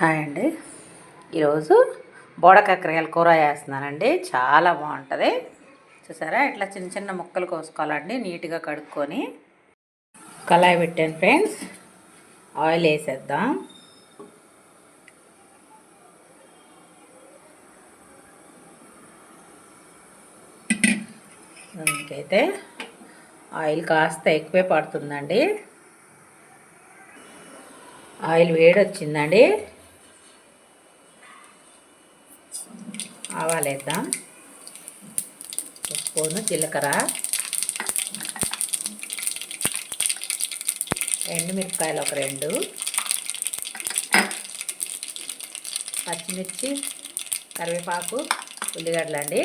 Hi అండి. ఈరోజు బోడకాకరకాయల కూర వేస్తున్నానండి చాలా బాగుంటుంది. చూసారా? ఇట్లా చిన్న చిన్న ముక్కలు కోసుకోవాలండి నీట్గా కడుక్కొని. కళాయి పెట్టాను ఫ్రెండ్స్. ఆయిల్ వేసేద్దాం. దానికైతే ఆయిల్ కాస్త ఎక్కువే పడుతుందండి. ఆయిల్ వేడి వచ్చిందండి ఆవాలు వేద్దాం స్పూను జీలకర్ర. ఎండుమిరపకాయలు ఒక రెండు. పచ్చిమిర్చి కరివేపాకు ఉల్లిగడ్డలు అండి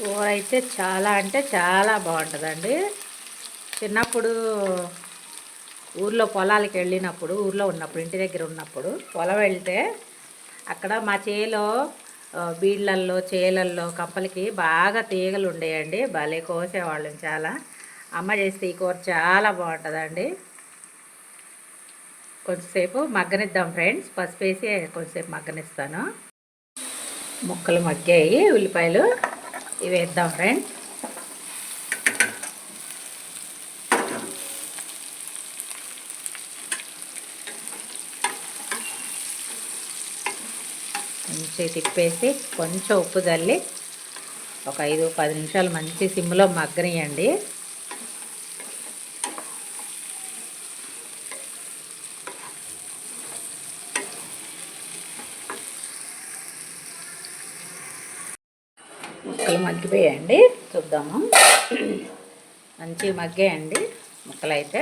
కూర అయితే చాలా అంటే చాలా బాగుంటుందండి. చిన్నప్పుడు ఊర్లో పొలాలకి వెళ్ళినప్పుడు ఊర్లో ఉన్నప్పుడు ఇంటి దగ్గర ఉన్నప్పుడు పొలం వెళ్తే అక్కడ మా చేలో బీళ్ళల్లో చేలల్లో కంపలకి బాగా తీగలు ఉండేయండి. భలే కోసేవాళ్ళం చాలా. అమ్మ చేస్తే ఈ కూర చాలా బాగుంటుందండి. కొంచెంసేపు మగ్గనిద్దాం ఫ్రెండ్స్. పసుపు వేసి కొంచెంసేపు మగ్గనిస్తాను. ముక్కలు మగ్గాయి ఉల్లిపాయలు ఇవి వేద్దాం ఫ్రెండ్ మంచిగా తిప్పేసి కొంచెం ఉప్పు చల్లి ఒక ఐదు పది నిమిషాలు మంచి సిమ్లో మగ్గనియండి. ముక్కలు మగ్గిపోయాయండి. చూద్దాము. మంచిగా మగ్గాయండి ముక్కలు అయితే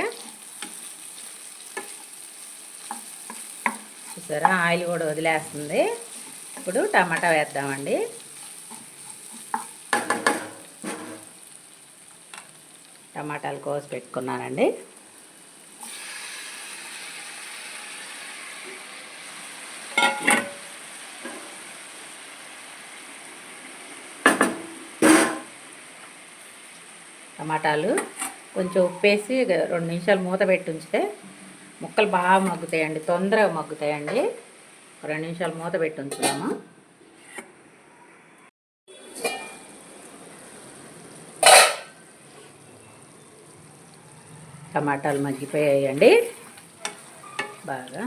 చూసారా ఆయిల్ కూడా వదిలేస్తుంది. ఇప్పుడు టమాటా వేద్దామండి. టమాటాలు కోసి పెట్టుకున్నానండి. టమాటాలు కొంచెం ఉప్పేసి రెండు నిమిషాలు మూత పెట్టి ఉంచితే ముక్కలు బాగా మగ్గుతాయండి తొందరగా మగ్గుతాయండి. రెండు నిమిషాలు మూత పెట్టి ఉంచుదాము టమాటాలు మగ్గిపోయాయండి. బాగా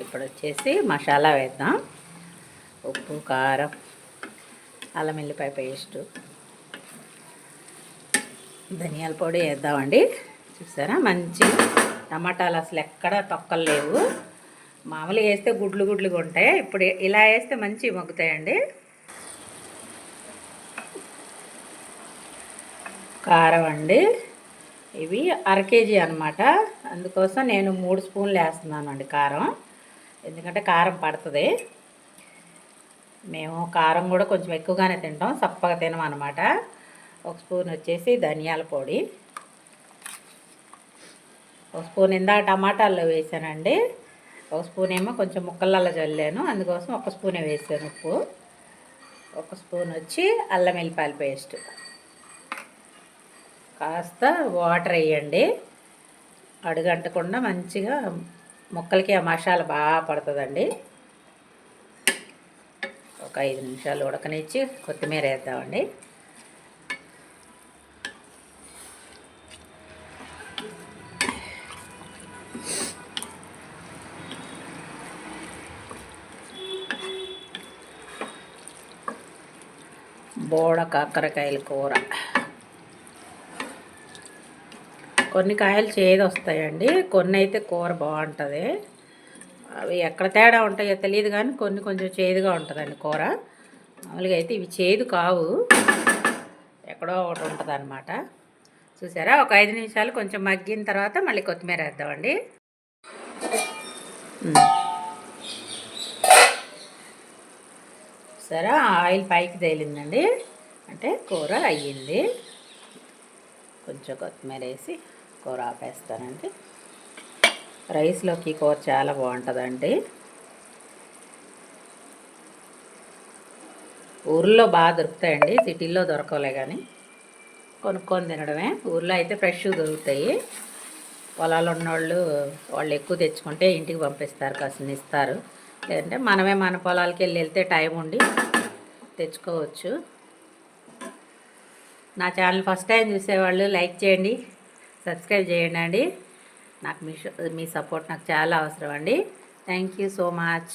ఇప్పుడు వచ్చేసి మసాలా వేద్దాం. ఉప్పు కారం అల్లం వెల్లిపాయ పేస్టు. ధనియాల పొడి వేద్దామండి. చూసారా? మంచి టమాటాలు అసలు ఎక్కడ తొక్కలు లేవు మామూలుగా వేస్తే గుడ్లు గుడ్లుగా ఉంటాయి. ఇప్పుడు ఇలా వేస్తే మంచి మగ్గుతాయండి. కారం అండి. ఇవి అర కేజీ అనమాట అందుకోసం నేను మూడు స్పూన్లు వేస్తున్నాను అండి కారం. ఎందుకంటే కారం పడుతుంది. మేము కారం కూడా కొంచెం ఎక్కువగానే తింటాం. సప్పగా తినం అనమాట ఒక స్పూన్ వచ్చేసి ధనియాల పొడి. ఒక స్పూన్ ఇందాక టమాటాల్లో వేసానండి. ఒక స్పూన్ ఏమో కొంచెం ముక్కలలో చల్లాను. అందుకోసం ఒక స్పూనే వేసాను ఉప్పు. ఒక స్పూన్ వచ్చి అల్లం వెల్లిపాయల పేస్ట్. కాస్త వాటర్ వేయండి. అడుగంటకుండా మంచిగా ముక్కలకి ఆ మసాలా బాగా పడుతుందండి. ఒక ఐదు నిమిషాలు ఉడకనిచ్చి కొత్తిమీర వేద్దామండి. బోడ కాకరకాయల కూర. కొన్ని కాయలు చేదు వస్తాయండి. కొన్ని అయితే కూర బాగుంటుంది. అవి ఎక్కడ తేడా ఉంటాయో తెలియదు కానీ కొన్ని కొంచెం చేదుగా ఉంటుందండి కూర. మామూలుగా అయితే ఇవి చేదు కావు. ఎక్కడో ఒకటి ఉంటుంది అనమాట చూసారా? ఒక ఐదు నిమిషాలు కొంచెం మగ్గిన తర్వాత మళ్ళీ కొత్తిమీర వేద్దామండి. చూసారా? సరే ఆయిల్ పైకి తేలిందండి. అంటే కూర అయ్యింది. కొంచెం కొత్తిమీర వేసి కూర ఆపేస్తానండి. రైస్లోకి కూర చాలా బాగుంటుందండి. ఊర్లో బాగా దొరుకుతాయండి. సిటీల్లో దొరకలే కానీ కొనుక్కొని తినడమే. ఊర్లో అయితే ఫ్రెష్ దొరుకుతాయి. పొలాలు ఉన్నవాళ్ళు వాళ్ళు ఎక్కువ తెచ్చుకుంటే ఇంటికి పంపిస్తారు కాసిన ఇస్తారు. లేదంటే మనమే మన పొలాలకి వెళ్ళి వెళ్తే టైం ఉండి తెచ్చుకోవచ్చు. నా ఛానల్ ఫస్ట్ టైం చూసేవాళ్ళు లైక్ చేయండి సబ్స్క్రైబ్ చేయండి అండి నాకు మీ మీ సపోర్ట్ నాకు చాలా అవసరం అండి. Thank you so much.